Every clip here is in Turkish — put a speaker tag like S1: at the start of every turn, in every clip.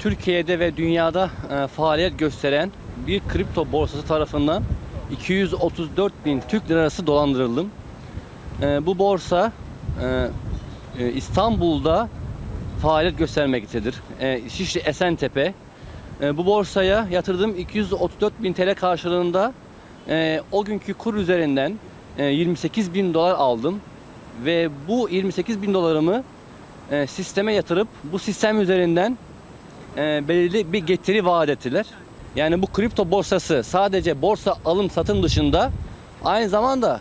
S1: Türkiye'de ve dünyada e, faaliyet gösteren bir kripto borsası tarafından 234 bin Türk lirası dolandırıldım. E, bu borsa e, e, İstanbul'da faaliyet göstermektedir. E, Şişli Esentepe. E, bu borsaya yatırdığım 234 bin TL karşılığında e, o günkü kur üzerinden e, 28 bin dolar aldım. Ve bu 28 bin dolarımı e, sisteme yatırıp bu sistem üzerinden e, belirli bir getiri vaat ettiler. Yani bu kripto borsası sadece borsa alım satım dışında aynı zamanda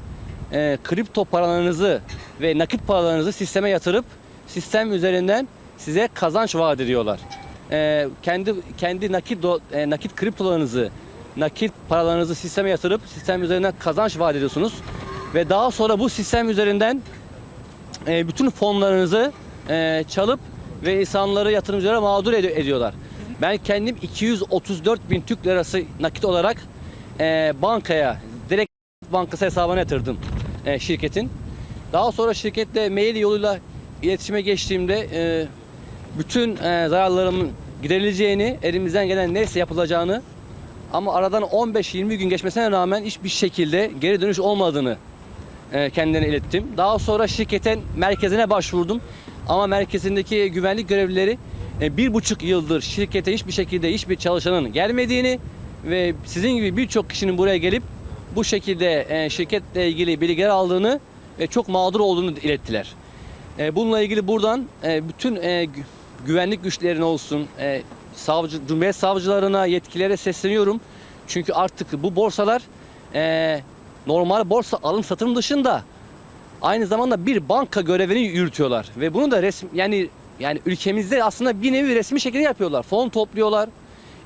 S1: e, kripto paralarınızı ve nakit paralarınızı sisteme yatırıp sistem üzerinden size kazanç vaat ediyorlar. E, kendi kendi nakit do- e, nakit kriptolarınızı, nakit paralarınızı sisteme yatırıp sistem üzerinden kazanç vaat ediyorsunuz ve daha sonra bu sistem üzerinden e, bütün fonlarınızı e, çalıp ve insanları yatırımcılara mağdur ed- ediyorlar. Ben kendim 234 bin Türk lirası nakit olarak e, bankaya, direkt bankası hesabına yatırdım e, şirketin. Daha sonra şirketle mail yoluyla iletişime geçtiğimde e, bütün e, zararlarımın giderileceğini, elimizden gelen neyse yapılacağını ama aradan 15-20 gün geçmesine rağmen hiçbir şekilde geri dönüş olmadığını e, kendilerine ilettim. Daha sonra şirketin merkezine başvurdum. Ama merkezindeki güvenlik görevlileri e, bir buçuk yıldır şirkete hiçbir şekilde hiçbir çalışanın gelmediğini ve sizin gibi birçok kişinin buraya gelip bu şekilde e, şirketle ilgili bilgiler aldığını ve çok mağdur olduğunu ilettiler. E, bununla ilgili buradan bütün gü- güvenlik güçlerine olsun, savcı, cumhuriyet savcılarına, yetkililere sesleniyorum. Çünkü artık bu borsalar normal borsa alım satım dışında aynı zamanda bir banka görevini yürütüyorlar ve bunu da resmi yani yani ülkemizde aslında bir nevi resmi şekilde yapıyorlar. Fon topluyorlar.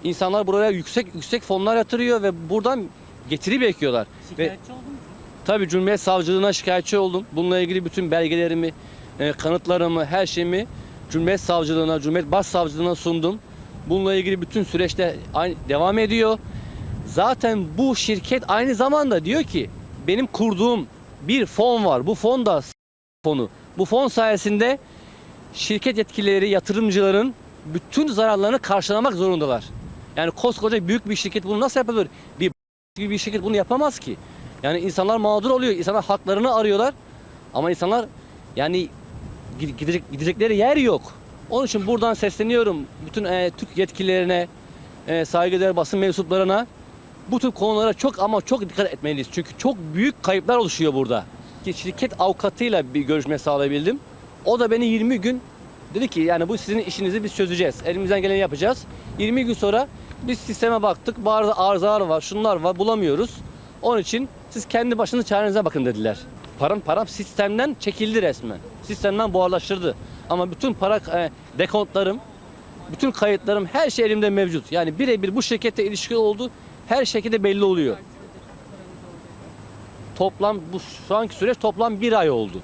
S1: İnsanlar buraya yüksek yüksek fonlar yatırıyor ve buradan getiri bekliyorlar. Ve
S2: Şikayetçi oldun mu?
S1: Tabii Cumhuriyet Savcılığına şikayetçi oldum. Bununla ilgili bütün belgelerimi, e, kanıtlarımı, her şeyimi Cumhuriyet Savcılığına, Cumhuriyet Başsavcılığına sundum. Bununla ilgili bütün süreçte aynı, devam ediyor. Zaten bu şirket aynı zamanda diyor ki benim kurduğum bir fon var. Bu fon da fonu. Bu fon sayesinde şirket yetkilileri, yatırımcıların bütün zararlarını karşılamak zorundalar. Yani koskoca büyük bir şirket bunu nasıl yapabilir? Bir gibi bir şirket bunu yapamaz ki. Yani insanlar mağdur oluyor. İnsanlar haklarını arıyorlar. Ama insanlar yani gide- gidecek, gidecekleri yer yok. Onun için buradan sesleniyorum bütün e, Türk yetkililerine, e, saygıdeğer basın mensuplarına bu tür konulara çok ama çok dikkat etmeliyiz. Çünkü çok büyük kayıplar oluşuyor burada. Şirket avukatıyla bir görüşme sağlayabildim. O da beni 20 gün dedi ki yani bu sizin işinizi biz çözeceğiz. Elimizden geleni yapacağız. 20 gün sonra biz sisteme baktık. Bazı arızalar var, şunlar var bulamıyoruz. Onun için siz kendi başınız çarenize bakın dediler. Param param sistemden çekildi resmen. Sistemden buharlaştırdı. Ama bütün para e, dekontlarım, bütün kayıtlarım her şey elimde mevcut. Yani birebir bu şirkette ilişki oldu. Her şekilde belli oluyor. Toplam bu şu anki süreç toplam bir ay oldu.